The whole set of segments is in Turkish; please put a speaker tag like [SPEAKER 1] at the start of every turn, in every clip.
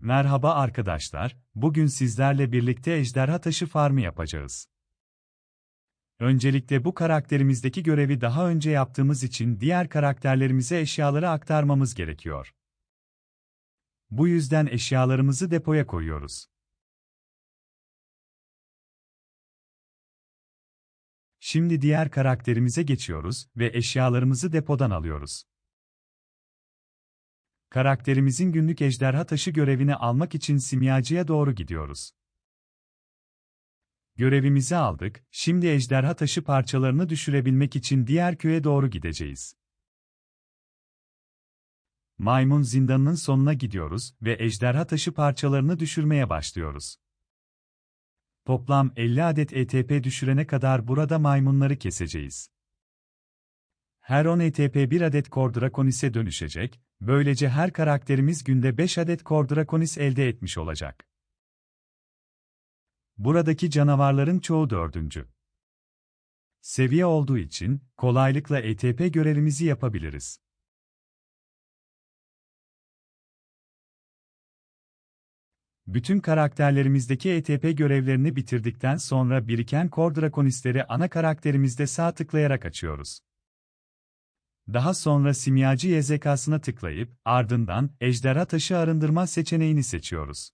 [SPEAKER 1] Merhaba arkadaşlar, bugün sizlerle birlikte ejderha taşı farmı yapacağız. Öncelikle bu karakterimizdeki görevi daha önce yaptığımız için diğer karakterlerimize eşyaları aktarmamız gerekiyor. Bu yüzden eşyalarımızı depoya koyuyoruz. Şimdi diğer karakterimize geçiyoruz ve eşyalarımızı depodan alıyoruz. Karakterimizin günlük ejderha taşı görevini almak için simyacıya doğru gidiyoruz. Görevimizi aldık, şimdi ejderha taşı parçalarını düşürebilmek için diğer köye doğru gideceğiz. Maymun zindanının sonuna gidiyoruz ve ejderha taşı parçalarını düşürmeye başlıyoruz. Toplam 50 adet ETP düşürene kadar burada maymunları keseceğiz. Her 10 ETP 1 adet Kor Draconis'e dönüşecek, böylece her karakterimiz günde 5 adet Kor Draconis elde etmiş olacak. Buradaki canavarların çoğu dördüncü. Seviye olduğu için, kolaylıkla ETP görevimizi yapabiliriz. Bütün karakterlerimizdeki ETP görevlerini bitirdikten sonra biriken Kor Draconis'leri ana karakterimizde sağ tıklayarak açıyoruz. Daha sonra simyacı YZK'sına tıklayıp, ardından ejderha taşı arındırma seçeneğini seçiyoruz.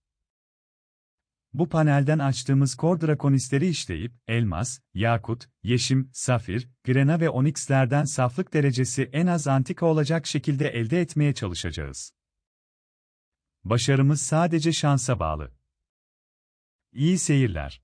[SPEAKER 1] Bu panelden açtığımız Kor Draconis'leri işleyip, elmas, yakut, yeşim, safir, grena ve onyx'lerden saflık derecesi en az antika olacak şekilde elde etmeye çalışacağız. Başarımız sadece şansa bağlı. İyi seyirler.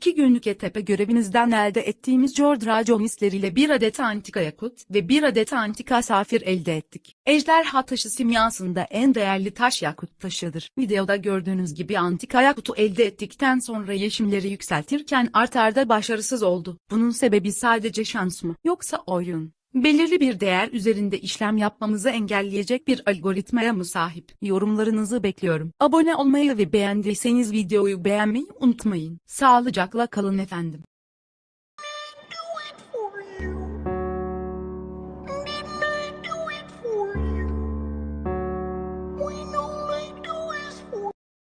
[SPEAKER 2] İki günlük ETP görevinizden elde ettiğimiz Jordra ile bir adet antika yakut ve bir adet antika safir elde ettik. Ejderha taşı simyasında en değerli taş yakut taşıdır. Videoda gördüğünüz gibi antika yakutu elde ettikten sonra yeşimleri yükseltirken artarda başarısız oldu. Bunun sebebi sadece şans mı? Yoksa oyun? Belirli bir değer üzerinde işlem yapmamızı engelleyecek bir algoritmaya mı sahip? Yorumlarınızı bekliyorum. Abone olmayı ve beğendiyseniz videoyu beğenmeyi unutmayın. Sağlıcakla kalın efendim.